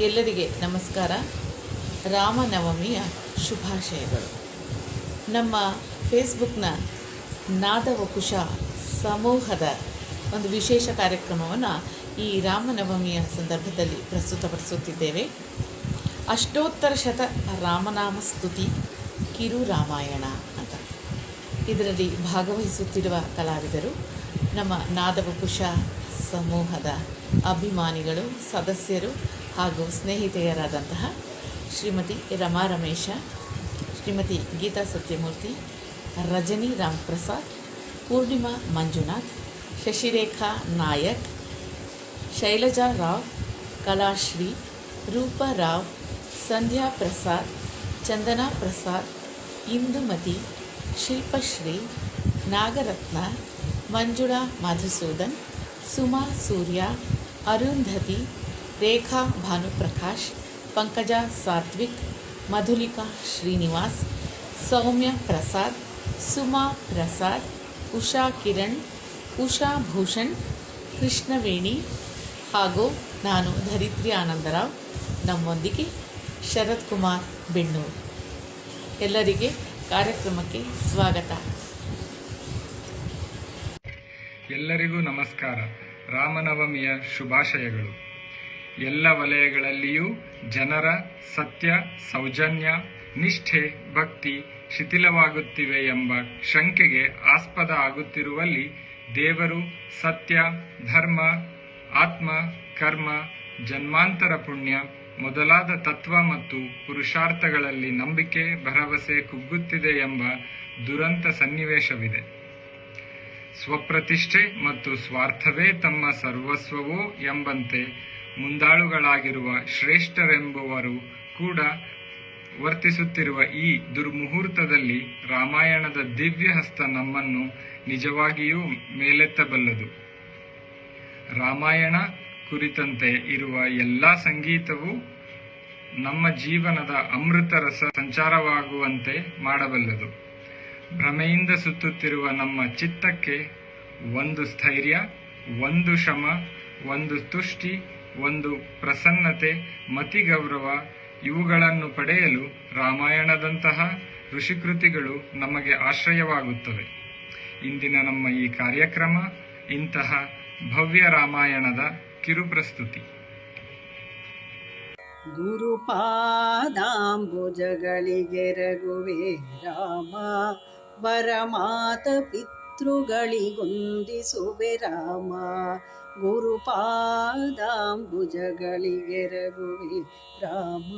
ಎಲ್ಲರಿಗೆ ನಮಸ್ಕಾರ. ರಾಮನವಮಿಯ ಶುಭಾಶಯಗಳು. ನಮ್ಮ ಫೇಸ್ಬುಕ್ನ ನಾದವಕುಶ ಸಮೂಹದ ಒಂದು ವಿಶೇಷ ಕಾರ್ಯಕ್ರಮವನ್ನು ಈ ರಾಮನವಮಿಯ ಸಂದರ್ಭದಲ್ಲಿ ಪ್ರಸ್ತುತಪಡಿಸುತ್ತಿದ್ದೇವೆ. ಅಷ್ಟೋತ್ತರ ಶತ ರಾಮನಾಮ ಸ್ತುತಿ ಕಿರು ರಾಮಾಯಣ ಅಂತ. ಇದರಲ್ಲಿ ಭಾಗವಹಿಸುತ್ತಿರುವ ಕಲಾವಿದರು ನಮ್ಮ ನಾದವಕುಶ ಸಮೂಹದ ಅಭಿಮಾನಿಗಳು, ಸದಸ್ಯರು ಹಾಗೂ ಸ್ನೇಹಿತೆಯರಾದಂತಹ ಶ್ರೀಮತಿ ರಮಾ ರಮೇಶ, ಶ್ರೀಮತಿ ಗೀತಾ ಸತ್ಯಮೂರ್ತಿ, ರಜನಿ ರಾಮ್ ಪ್ರಸಾದ್, ಪೂರ್ಣಿಮಾ ಮಂಜುನಾಥ್, ಶಶಿರೇಖಾ ನಾಯಕ್, ಶೈಲಜಾ ರಾವ್, ಕಲಾಶ್ರೀ, ರೂಪಾ ರಾವ್, ಸಂಧ್ಯಾ ಪ್ರಸಾದ್, ಚಂದನಾ ಪ್ರಸಾದ್, ಇಂದುಮತಿ, ಶಿಲ್ಪಶ್ರೀ, ನಾಗರತ್ನ, ಮಂಜುಳಾ ಮಧುಸೂದನ್, ಸುಮಾ ಸೂರ್ಯ, ಅರುಂಧತಿ ರೇಖಾ ಭಾನುಪ್ರಕಾಶ್, ಪಂಕಜ ಸಾತ್ವಿಕ್, ಮಧುಲಿಕಾ ಶ್ರೀನಿವಾಸ್, ಸೌಮ್ಯ ಪ್ರಸಾದ್, ಸುಮಾ ಪ್ರಸಾದ್, ಉಷಾ ಕಿರಣ್, ಉಷಾ ಭೂಷಣ್, ಕೃಷ್ಣವೇಣಿ ಹಾಗೂ ನಾನು ಧರಿತ್ರಿ ಆನಂದರಾವ್. ನಮ್ಮೊಂದಿಗೆ ಶರತ್ ಕುಮಾರ್ ಬೆಣ್ಣೂರು. ಎಲ್ಲರಿಗೆ ಕಾರ್ಯಕ್ರಮಕ್ಕೆ ಸ್ವಾಗತ. ಎಲ್ಲರಿಗೂ ನಮಸ್ಕಾರ. ರಾಮನವಮಿಯ ಶುಭಾಶಯಗಳು. ಎಲ್ಲ ವಲಯಗಳಲ್ಲಿಯೂ ಜನರ ಸತ್ಯ, ಸೌಜನ್ಯ, ನಿಷ್ಠೆ, ಭಕ್ತಿ ಶಿಥಿಲವಾಗುತ್ತಿವೆ ಎಂಬ ಶಂಕೆಗೆ ಆಸ್ಪದ ಆಗುತ್ತಿರುವಲ್ಲಿ ದೇವರು ಸತ್ಯ, ಧರ್ಮ, ಆತ್ಮ, ಕರ್ಮ, ಜನ್ಮಾಂತರ ಪುಣ್ಯ ಮೊದಲಾದ ತತ್ವ ಮತ್ತು ಪುರುಷಾರ್ಥಗಳಲ್ಲಿ ನಂಬಿಕೆ, ಭರವಸೆ ಕುಗ್ಗುತ್ತಿದೆ ಎಂಬ ದುರಂತ ಸನ್ನಿವೇಶವಿದೆ. ಸ್ವಪ್ರತಿಷ್ಠೆ ಮತ್ತು ಸ್ವಾರ್ಥವೇ ತಮ್ಮ ಸರ್ವಸ್ವವೋ ಎಂಬಂತೆ ಮುಂದಾಳುಗಳಾಗಿರುವ ಶ್ರೇಷ್ಠರೆಂಬುವರು ಕೂಡ ವರ್ತಿಸುತ್ತಿರುವ ಈ ದುರ್ಮುಹೂರ್ತದಲ್ಲಿ ರಾಮಾಯಣದ ದಿವ್ಯ ಹಸ್ತ ನಮ್ಮನ್ನು ನಿಜವಾಗಿಯೂ ಮೇಲೆತ್ತಬಲ್ಲದು. ರಾಮಾಯಣ ಕುರಿತಂತೆ ಇರುವ ಎಲ್ಲ ಸಂಗೀತವು ನಮ್ಮ ಜೀವನದ ಅಮೃತ ರಸ ಸಂಚಾರವಾಗುವಂತೆ ಮಾಡಬಲ್ಲದು. ಭ್ರಮೆಯಿಂದ ಸುತ್ತುತ್ತಿರುವ ನಮ್ಮ ಚಿತ್ತಕ್ಕೆ ಒಂದು ಸ್ಥೈರ್ಯ, ಒಂದು ಶಮ ಒಂದು ತುಷ್ಟಿ ಒಂದು ಪ್ರಸನ್ನತೆ ಮತಿಗೌರವ ಇವುಗಳನ್ನು ಪಡೆಯಲು ರಾಮಾಯಣದಂತಹ ಋಷಿಕೃತಿಗಳು ನಮಗೆ ಆಶ್ರಯವಾಗುತ್ತವೆ. ಇಂದಿನ ನಮ್ಮ ಈ ಕಾರ್ಯಕ್ರಮ, ಇಂತಹ ಭವ್ಯ ರಾಮಾಯಣದ ಕಿರುಪ್ರಸ್ತುತಿ. ಗುರುಪಾದಾಂಬುಜಗಳಿಗೆರಗುವೆ ರಾಮ, ವರಮಾತ ಪಿತೃಗಳಿಗೊಂದಿಸುವೆ ರಾಮ. ಗುರುಪಾದಾಂಬುಜಗಳಿಗೆರಗುವೆ ರಾಮ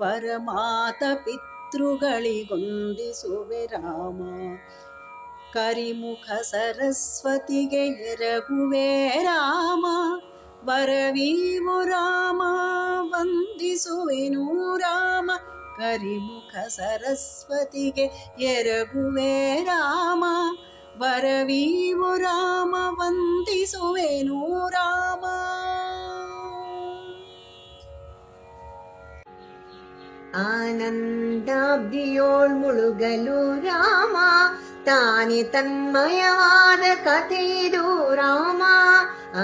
ವರಮಾತ ಪಿತೃಗಳಿಗೊಂದಿಸುವೆ ರಾಮ ಕರಿಮುಖ ಸರಸ್ವತಿಗೆ ಎರಗುವೆ ರಾಮ ವರವೀವು ರಾಮ ವಂದಿಸುವೆನು ರಾಮ ಕರಿಮುಖ ಸರಸ್ವತಿಗೆ ಎರಗುವೆ ರಾಮ ವರವೀವು ರಾಮ ವಂದಿಸುವೆನು ಆನಂದಾಬ್ದಿಯೋಳ್ ಮುಳುಗಲು ರಾಮ ತಾನೆ ತನ್ಮಯವಾದ ಕಥೆಯಿದು ರಾಮ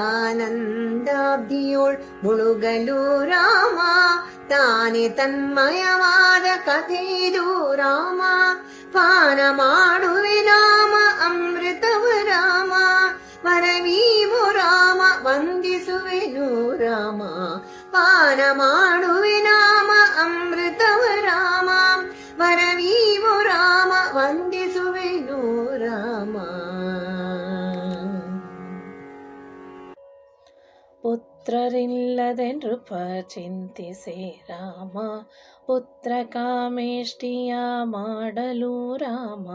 ಆನಂದಾಬ್ದಿಯೋಳ್ ಮುಳುಗಲು ರಾಮ ತಾನೆ ತನ್ಮಯವಾದ ಕಥೆಯಿದು ರಾಮ ಪಾನ ಮಾಡುವೆ ನಾಮ ಅಮೃತವ ರಾಮ ವರವೀವು ರಾಮ ವಂದಿಸುವೆನು ರಾಮ ಪಾನ ಮಾಡುವೆ ನಾಮ, ಅಮೃತವ ರಾಮ. ವರವೀವು ರಾಮ, ವಂದಿಸುವೆನು ರಾಮ. ಪುತ್ರರಿಲ್ಲದೆ ನೃಪ ಚಿಂತಿಸೆ ರಾಮ. ಪುತ್ರ ಕಾಮೇಷ್ಟಿಯ ಮಾಡಲು ರಾಮ.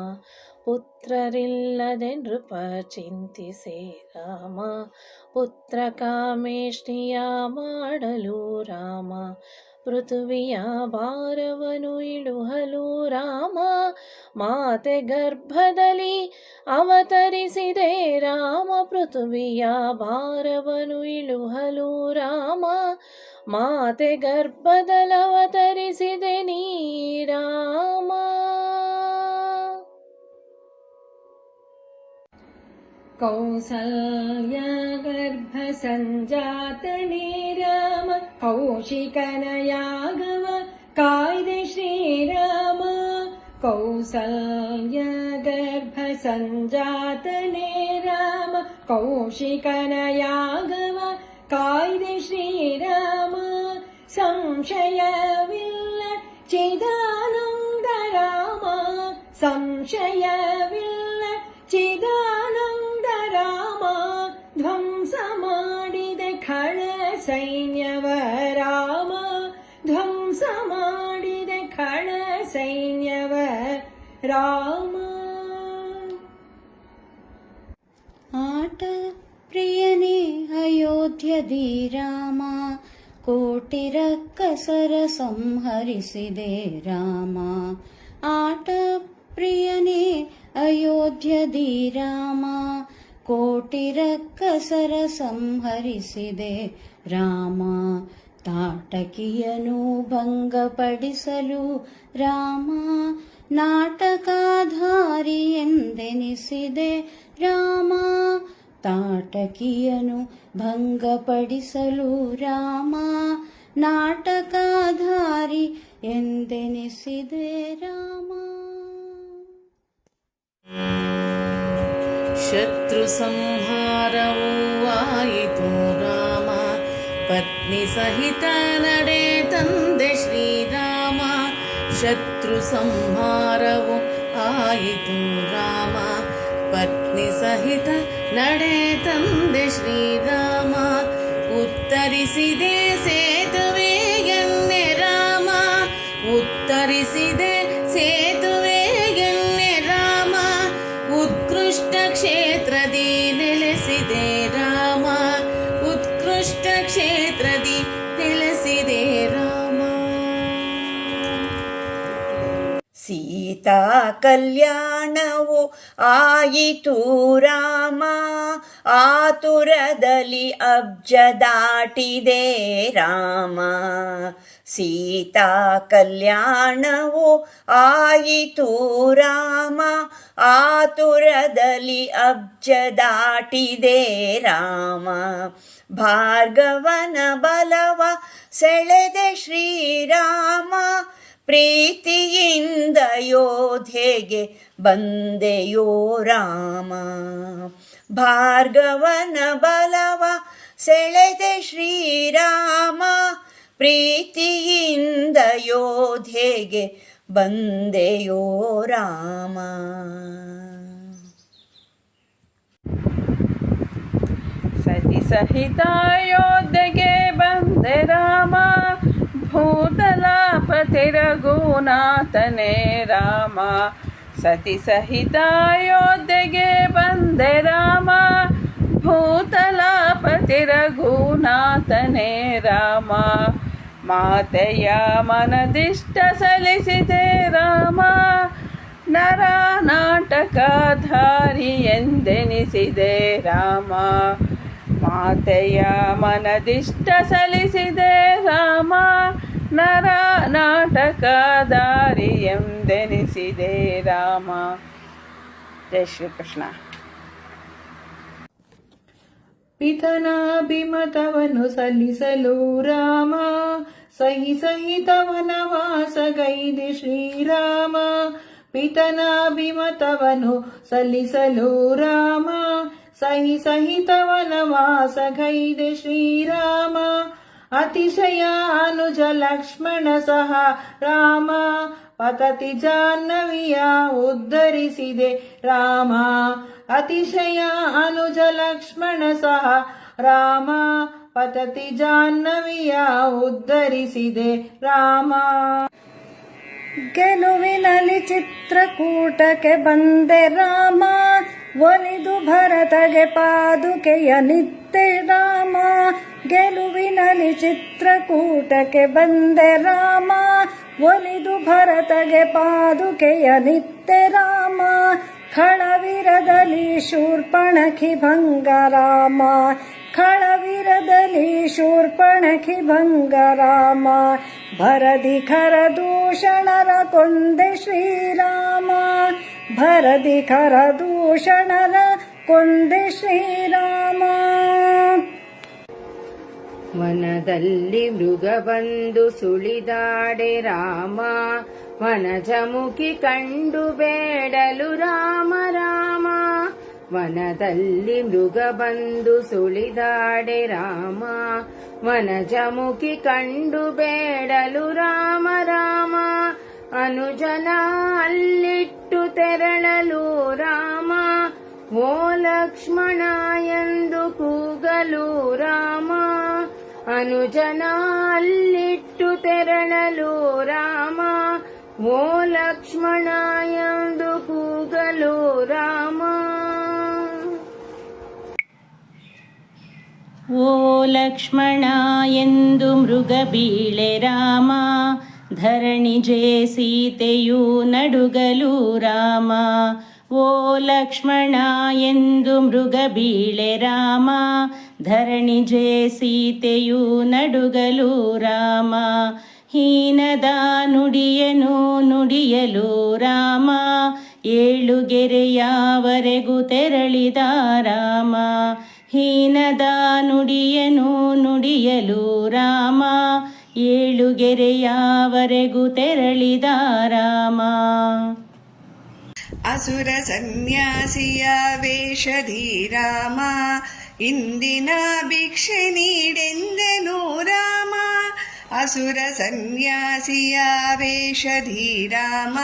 ಪುತ್ರರಿಲ್ಲದೆ ನೃಪ ಚಿಂತಿಸೆ ರಾಮ ಪುತ್ರ ಕಾಮೇಷ್ಟಿಯ ಮಾಡಲು ರಾಮ. ಪೃಥ್ವಿಯ ಭಾರವನು ಇಳುಹಲು ರಾಮ. ಮಾತೆ ಗರ್ಭದಲ್ಲಿ ಅವತರಿಸಿದೆ ರಾಮ. ಪೃಥ್ವಿಯ ಭಾರವನು ಇಳುಹಲು ರಾಮ. ಮಾತೆ ಗರ್ಭದಲ್ಲಿ ಅವತರಿಸಿದೆ ನೀ कौसलय गर्भसञ्जातनिराम कौशिकनयागव कायश्रीराम कौसलयगर्भसञ्जात निराम कौशिकनयागव कायदे कायदश्रीराम संशयविन्द राम संशयवि ರಾಮ ಆಟ ಪ್ರಿಯನೇ ಅಯೋಧ್ಯದಿ ರಾಮ ಕೋಟಿರ ಕಸರ ಸಂಹರಿಸಿದೆ ರಾಮ ಆಟ ಪ್ರಿಯನೇ ಅಯೋಧ್ಯದಿ ರಾಮ ಕೋಟಿರ ಕಸರ ಸಂಹರಿಸಿದೆ ರಾಮ ತಾಟಕಿಯನು ಭಂಗಪಡಿಸಲು ರಾಮ ನಾಟಕಾಧಾರಿ ಎಂದೆನಿಸಿದೆ ರಾಮ. ತಾಟಕಿಯನು ಭಂಗಪಡಿಸಲು ರಾಮ. ನಾಟಕಾಧಾರಿ ಎಂದೆನಿಸಿದೆ ರಾಮ. ಶತ್ರು ಸಂಹಾರವೂ ಆಯಿತು ರಾಮ. ಪತ್ನಿ ಸಹಿತ ಶತ್ರು ಸಂಹಾರವು ಆಯಿತು ರಾಮ. ಪತ್ನಿ ಸಹಿತ ನಡೆ ತಂದೆ ಶ್ರೀರಾಮ. ಉತ್ತರಿಸಿದೆ ಸೇತುವೆ ಕಲ್ಯಾಣವು ಆಯಿತು ರಾಮ. ಆತುರದಲ್ಲಿ ಅಬ್ಜ ದಾಟಿದೆ ರಾಮ. ಸೀತಾ ಕಲ್ಯಾಣವು ಆಯಿತು ರಾಮ. ಆತುರದಲ್ಲಿ ಅಬ್ಜ ದಾಟಿದೆ ರಾಮ. ಭಾರ್ಗವನ ಬಲವ ಸೆಳೆದೆ ಶ್ರೀರಾಮ. ಪ್ರೀತಿಯಿಂದ ಯೋಧೆಗೆ ಬಂದೆಯೋ ರಾಮ. ಭಾರ್ಗವನ ಬಲವ ಸೆಳೆದೆ ಶ್ರೀರಾಮ. ಪ್ರೀತಿಯಿಂದ ಯೋಧೆಗೆ ಬಂದೆಯೋ ರಾಮ. ಸತಿ ಸಹಿತ ಯೋಧೆಗೆ ಬಂದೆ ರಾಮ. ಭೂತಲಾಪತಿ ರಘುನಾಥನೇ ರಾಮ. ಸತಿ ಸಹಿತ ಯೋಧೆಗೆ ಬಂದೆ ರಾಮ. ಭೂತಲಾಪತಿ ರಘುನಾಥನೇ ರಾಮ. ಮಾತೆಯ ಮನದಿಷ್ಟ ಸಲ್ಲಿಸಿದೆ ರಾಮ. ನರ ನಾಟಕಧಾರಿ ಎಂದೆನಿಸಿದೆ ರಾಮ. ಮಾತೆಯ ಮನದಿಷ್ಟ ಸಲ್ಲಿಸಿದೆ ರಾಮ, ನರ ನಾಟಕಧಾರಿ ಎಂದೆನಿಸಿದೆ ರಾಮ. ಜೈ ಶ್ರೀಕೃಷ್ಣ. ಪಿತನಾಭಿಮತವನ್ನು ಸಲ್ಲಿಸಲು ರಾಮ, ಸಹಿ ಸಹಿತವನ ವಾಸಗೈದೆ ಶ್ರೀರಾಮ, ಪಿತನಾಭಿಮತವನ್ನು ಸಲ್ಲಿಸಲು ರಾಮ ಸಹಿ ಸಹಿತವನ ವಾಸಗೈದೆ ಶ್ರೀರಾಮ ಅತಿಶಯ ಅನುಜ ಲಕ್ಷ್ಮಣ ಸಹ ರಾಮ ಪತತಿ ಜಾಹ್ನವಿಯ ಉದ್ಧರಿಸಿದೆ ರಾಮ ಅತಿಶಯ ಅನುಜ ಲಕ್ಷ್ಮಣ ಸಹ ರಾಮ ಪತತಿ ಜಾಹ್ನವಿಯ ಉದ್ಧರಿಸಿದೆ ರಾಮ ಗೆಲುವಿನಲ್ಲಿ ಚಿತ್ರಕೂಟಕ್ಕೆ ಬಂದೆ ರಾಮ ಒಲಿದು ಭರತಗೆ ಪಾದುಕೆಯ ನಿತ್ಯ ರಾಮ, ಗೆಲುವಿನಲ್ಲಿ ಚಿತ್ರಕೂಟಕ್ಕೆ ಬಂದೆ ರಾಮ. ಒಲಿದು ಭರತಗೆ ಪಾದುಕೆಯ ನಿತ್ಯ ರಾಮ, ಖಳವಿರದಲ್ಲಿ ಶೂರ್ಪಣಖಿ ಭಂಗ ರಾಮ. ಖಳವಿರದಲ್ಲಿ ಶೂರ್ಪಣಖಿ ಭಂಗ ರಾಮ. ಭರದಿ ಖರ ದೂಷಣರ ಕೊಂದೆ ಶ್ರೀರಾಮ. ಭರದಿ ಖರದೂಷಣರ ಕೊಂದೆ ಶ್ರೀರಾಮ. ವನದಲ್ಲಿ ಮೃಗ ಬಂದು ಸುಳಿದಾಡೆ ರಾಮ ವನಜಮುಖಿ ಕಂಡು ಬೇಡಲು ರಾಮ ರಾಮ. ವನದಲ್ಲಿ ಮೃಗ ಬಂದು ಸುಳಿದಾಡೆ ರಾಮ ವನಜಮುಖಿ ಕಂಡು ಬೇಡಲು ರಾಮ ರಾಮ. ಅನುಜನ ಅಲ್ಲಿಟ್ಟು ಲಕ್ಷ್ಮಣ ಎಂದು ಕೂಗಲು ರಾಮ ಅನುಜನ ಅಲ್ಲಿಟ್ಟು ತೆರಳಲು ರಾಮ ಓ ಲಕ್ಷ್ಮಣ ಎಂದು ಕೂಗಲು ರಾಮ ಓ ಲಕ್ಷ್ಮಣ ಎಂದು ಮೃಗ ಬೀಳೆ ರಾಮ ಧರಣಿಜೆ ಸೀತೆಯು ನಡುಗಲು ರಾಮ ಓ ಲಕ್ಷ್ಮಣ ಎಂದು ಮೃಗ ಬೀಳೆ ರಾಮ ಧರಣಿಜೆ ಸೀತೆಯು ನಡುಗಲು ರಾಮ. ಹೀನದ ನುಡಿಯನು ನುಡಿಯಲು ರಾಮ ಏಳುಗೆರೆಯವರೆಗೂ ತೆರಳಿದ ರಾಮ. ಹೀನದ ನುಡಿಯನು ನುಡಿಯಲು ರಾಮ ಏಳುಗೆರೆಯವರೆಗೂ ತೆರಳಿದ ರಾಮ. ಅಸುರ ಸನ್ಯಾಸಿಯ ವೇಷಧಿ ರಾಮ ಇಂದಿನ ಭಿಕ್ಷೆ ನೀಡೆಂದೆನು ರಾಮ. ಅಸುರ ಸನ್ಯಾಸಿಯ ವೇಷಧೀರಾಮ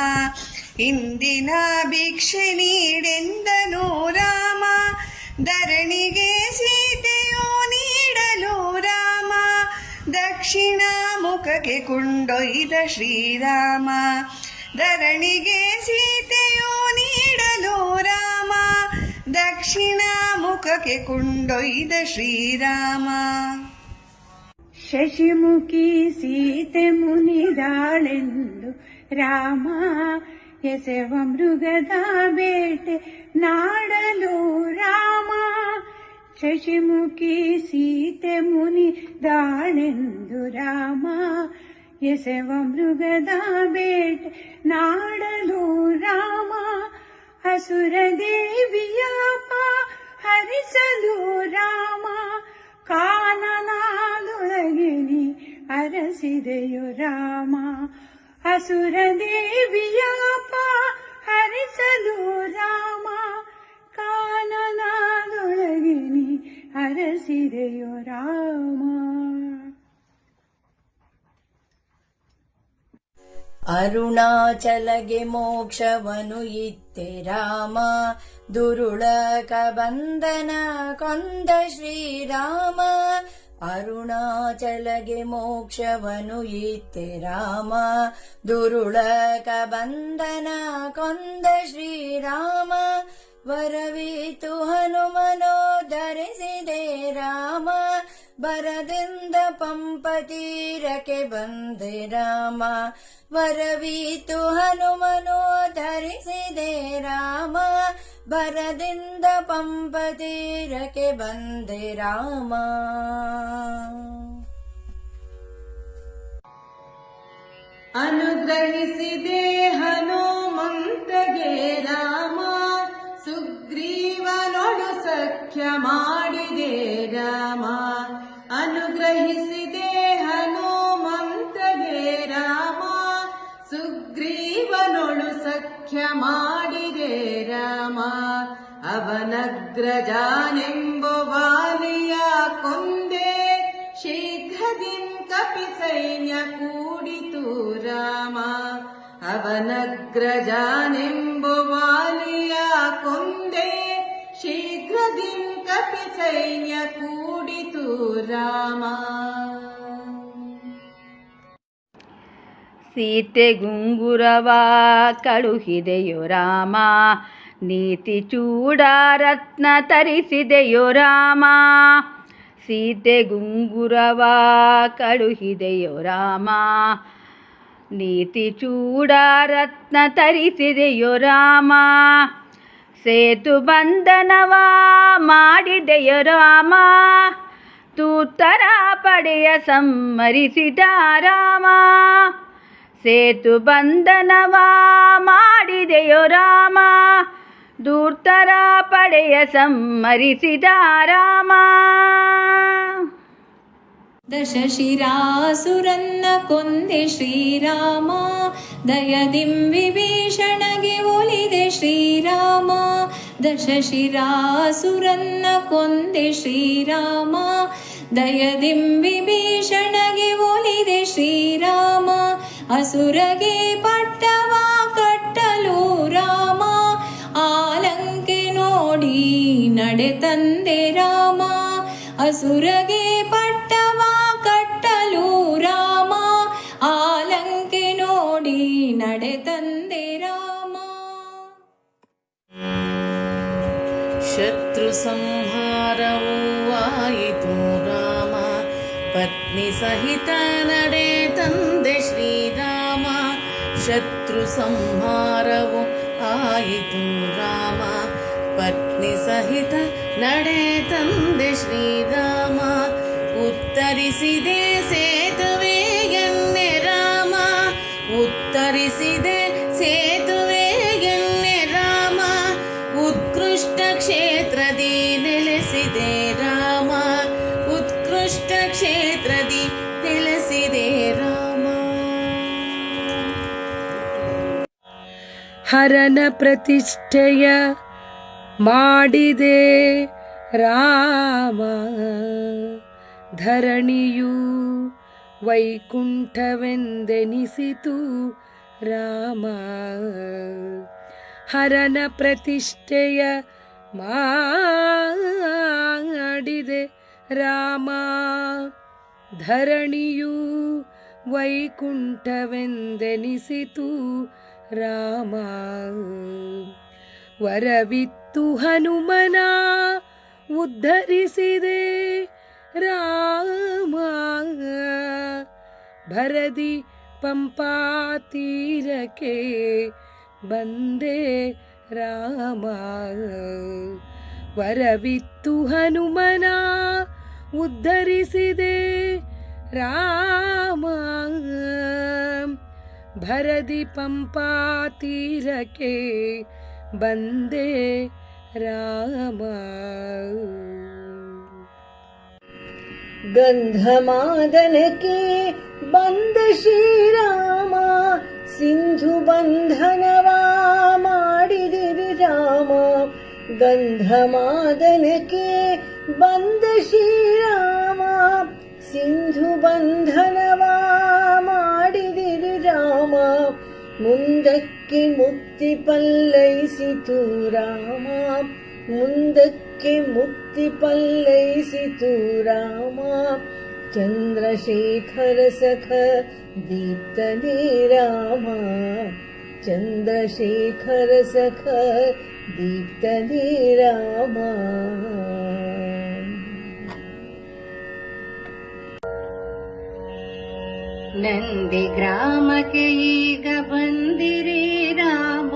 ಇಂದಿನ ಭಿಕ್ಷೆ ನೀಡೆಂದನು ರಾಮ. ಧರಣಿಗೆ ಸೀತೆಯು ನೀಡಲು ರಾಮ. ದಕ್ಷಿಣ ಮುಖಕ್ಕೆ ಕೊಂಡೊಯ್ದ ಶ್ರೀರಾಮ. ಧರಣಿಗೆ ಸೀತೆಯು ನೀಡಲು ರಾಮ, ದಕ್ಷಿಣ ಮುಖಕ್ಕೆ ಕೊಂಡೊಯ್ದ ಶ್ರೀರಾಮ. ಶಶಿಮುಖಿ ಸೀತೆ ಮುನಿದಾಳೆಂದು ರಾಮ, ಎಸೆವ ಮೃಗದ ಬೇಟೆ ನಾಡಲು ರಾಮ. ಶಶಿಮುಖಿ ಸೀತೆ ಮುನಿ ದಾಳೆಂದು ರಾಮ ಎಸೆವ ಮೃಗದ ಬೇಟೆ ನಾಡಲು ರಾಮ ಹಸುರ ದೇವಿಯ ಹರಿಸಲು ರಾಮ ಕಾನನಾದೊಳಗೆ ನೀ ಅರಸಿದೆಯು ರಾಮ ಹಸುರ ದೇವಿಯ ಹರಿಸಲು ರಾಮ ಕಾನನಾದೊಳಗೆ ನೀ ಅರಸಿದೆಯು ರಾಮ अरुणाचलगे मोक्षवनुयिते राम दुरुळकबन्धन कोन्द श्रीराम। अरुणाचलगे मोक्षवनुयिते राम दुरुळकबन्धन कोन्द श्रीराम। वरवीतु हनुमनो धरिसिदे राम। ಬರದಿಂದ ಪಂಪತೀರಕ್ಕೆ ಬಂದೆ ರಾಮ. ವರವೀತು ಹನುಮನು ಧರಿಸಿದೆ ರಾಮ. ಬರದಿಂದ ಪಂಪತೀರಕ್ಕೆ ಬಂದೆ ರಾಮ. ಅನುಗ್ರಹಿಸಿದೆ ಹನುಮಂತಗೆ ರಾಮ. ಸುಗ್ರೀವನೊಡು ಸಖ್ಯ ಮಾಡಿದೆ ರಾಮ. ಅನುಗ್ರಹಿಸಿದೆ ಹನುಮಂತಗೆ ರಾಮ. ಸುಗ್ರೀವನೊಳು ಸಖ್ಯ ಮಾಡಿದೆ ರಾಮ. ಅವನಗ್ರಜಾನೆಂಬ ವಾಲಿಯ ಕೊಂದೆ ಶೀಘ್ರದಿಂ ಕಪಿ ಸೈನ್ಯ ಕೂಡಿತು ರಾಮ. ಅವನಗ್ರಜಾನೆಂಬ ವಾಲಿಯ ಕೊಂದೆ ಶೀಘ್ರದಿಂ ಕಪಿ ಸೈನ್ಯ ಕೂಡಿತು ರಾಮ. ಸೀತೆ ಗುಂಗುರವ ಕಳುಹಿದೆಯೋ ರಾಮ, ನೀತಿ ಚೂಡ ರತ್ನ ತರಿಸಿದೆಯೋ ರಾಮ. ಸೀತೆ ಗುಂಗುರವ ಕಳುಹಿದೆಯೋ ರಾಮ, ನೀತಿ ಚೂಡಾರತ್ನ ತರಿಸಿದೆಯೋ ರಾಮ. ಸೇತು ಬಂಧನವ ಮಾಡಿದೆಯ ರಾಮ. ತೂತರ ಪಡೆಯ ಸಮ್ಮರಿಸಿದ ರಾಮ. ಸೇತು ಬಂಧನವ ಮಾಡಿದೆಯೋ ರಾಮ. ದೂರ್ತರ ಪಡೆಯ ಸಮ್ಮರಿಸಿದ ರಾಮ. ದಶಶಿರಾಸುರನ್ನ ಕೊಂದೆ ಶ್ರೀರಾಮ. ದಯದಿಂ ವಿಭೀಷಣಗೆ ಒಲಿದೆ ಶ್ರೀರಾಮ ದಶಶಿರಾಸುರನ್ನ ಕೊಂದೆ ಶ್ರೀರಾಮ ದಯದಿಂ ವಿಭೀಷಣಗೆ ಒಲಿದೆ ಶ್ರೀರಾಮ ಅಸುರಗೆ ಪಟ್ಟವ ಕಟ್ಟಲು ರಾಮ ಆಲಂಕೆ ನೋಡಿ ನಡೆ ತಂದೆ ರಾಮ ಅಸುರಗೆ ಪಟ್ಟವ संहारव आयु राम पत्नी सहित नडे तन् श्रीराम शत्रु संहारवो आयु राम पत्नी सहित नडे तन् श्रीराम उत्तदे ಹರನ ಪ್ರತಿಷ್ಠೆಯ ಮಾಡಿದೆ ರಾಮ. ಧರಣಿಯು ವೈಕುಂಠವೆಂದೆನಿಸಿತು ರಾಮ. ಹರನ ಪ್ರತಿಷ್ಠೆಯ ಮಾಡಿದೆ ರಾಮ. ಧರಣಿಯು ವೈಕುಂಠವೆಂದೆನಿಸಿತು ರಾಮ. ವರವಿತ್ತು ಹನುಮನ ಉದ್ಧರಿಸಿದೆ ರಾಮ. ಭರದಿ ಪಂಪಾ ತೀರಕ್ಕೆ ಬಂದೆ ರಾಮ. ವರವಿತ್ತು ಹನುಮನ ಉದ್ಧರಿಸಿದೆ ರಾಮ. ಭರದಿ ಪಂಪಾ ತೀರಕ್ಕೆ ಬಂದೆ ರಾಮ. ಗಂಧಮಾದನಕ್ಕೆ ಬಂದ ಶ್ರೀರಾಮ ಸಿಂಧು ಬಂಧನವಾ ಮಾಡಿದಿರಿ ರಾಮ. ಗಂಧಮಾದನಕ್ಕೆ ಬಂದ ಮುಂದಕ್ಕೆ ಮುಕ್ತಿ ಪಲ್ಲೈಸಿತು ರಾಮ ಮುಂದಕ್ಕೆ ಮುಕ್ತಿ ಪಲ್ಲೈಸಿತು ರಾಮ ಚಂದ್ರಶೇಖರ ಸಖ ದೀಪ್ತನೇ ರಾಮ ಚಂದ್ರಶೇಖರ ಸಖ ದೀಪ್ತನೇ ರಾಮ ನಂದಿ ಗ್ರಾಮಕ್ಕೆ ಈಗ ಬಂದಿರಿ ರಾಮ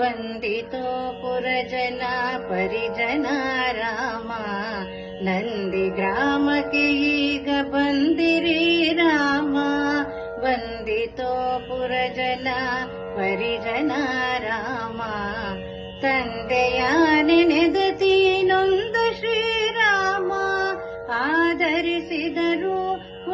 ಬಂದಿತೋ ಪುರಜನ ಪರಿಜನ ರಾಮ ನಂದಿ ಗ್ರಾಮಕ್ಕೆ ಈಗ ಬಂದಿರಿ ರಾಮ ಬಂದಿತೋ ಪುರಜನ ಪರಿಜನ ರಾಮ ತಂದೆಯ ನೆನೆದತೀನೊಂದು ಶ್ರೀರಾಮ ಆಧರಿಸಿದರು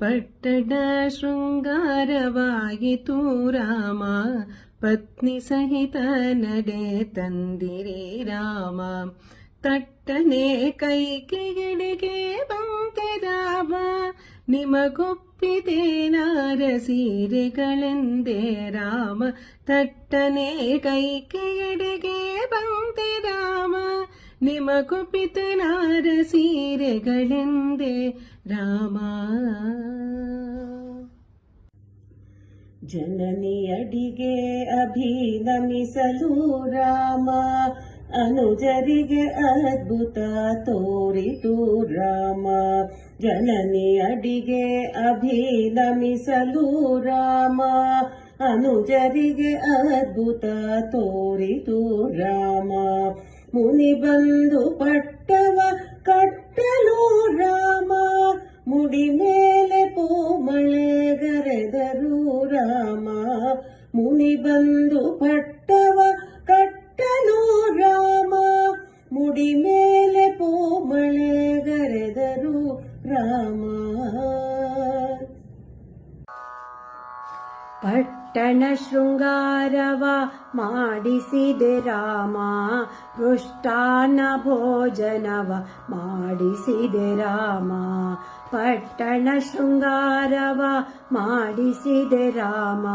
ಪಟ್ಟಣ ಶೃಂಗಾರವಾಗಿತು ರಾಮ ಪತ್ನಿ ಸಹಿತ ನಡೆ ತಂದಿರಿ ರಾಮ ತಟ್ಟನೆ ಕೈಕೆಗೆಡೆಗೆ ಬಂತೆ ರಾಮ ನಿಮಗೊಪ್ಪಿದೆ ನಾರ ಸೀರೆಗಳೆಂದೇ ರಾಮ ತಟ್ಟನೆ ಕೈಕೆಯಡೆಗೆ ಬಂತೆ ರಾಮ ನಿಮಗೊಪ್ಪಿತ ಕುಪಿತನಾರ ಸೀರೆಗಳೆಂದೇ ರಾಮ. ಜನನಿಯಡಿಗೆ ಅಭಿನಮಿಸಲು ರಾಮ, ಅನುಜರಿಗೆ ಅದ್ಭುತ ತೋರಿತು ರಾಮ. ಜನನಿ ಅಡಿಗೆ ಅಭಿನಮಿಸಲು ರಾಮ, ಅನುಜರಿಗೆ ಅದ್ಭುತ ತೋರಿತು ರಾಮ. ಮುನಿ ಬಂದು ಪಟ್ಟವ ಕಟ್ಟಲು ರಾಮ. ಮುಡಿ ಮೇಲೆ ಪೂಮಳೆ ಗರೆದರು ರಾಮ. ಮುನಿ ಬಂದು ಪಟ್ಟವ ಕಟ್ಟಲು ರಾಮ. ಮುಡಿ ಮೇಲೆ ಪೂಮಳೆ ಗರೆದರು ರಾಮ. ಪಟ್ಟಣ ಶೃಂಗಾರವ ಮಾಡಿಸಿದೆ ರಾಮ ಮೃಷ್ಟಾನ್ನ ಭೋಜನವ ಮಾಡಿಸಿದೆ ರಾಮ ಪಟ್ಟಣ ಶೃಂಗಾರವ ಮಾಡಿಸಿದೆ ರಾಮ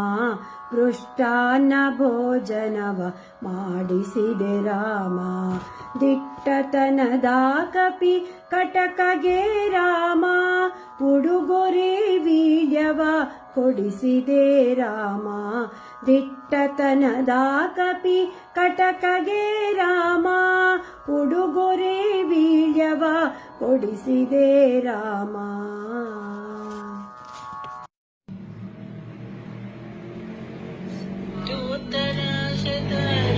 ಮೃಷ್ಟಾನ್ನ ಭೋಜನವ ಮಾಡಿಸಿದೆ ರಾಮ ದಿಟ್ಟತನದ ಕಪಿ ಕಟಕಗೆ ರಾಮ ಉಡುಗೊರೆ ವೀಳ್ಯವ ಕೊಡಿಸಿದೆ ರಾಮ. ದಿಟ್ಟತನದ ಕಪಿ ಕಟಕಗೆ ರಾಮ. ಉಡುಗೊರೆ ವೀಳ್ಯವ ಕೊಡಿಸಿದೆ ರಾಮ. ನಿಷ್ಠೆಯಿಂದಲೇ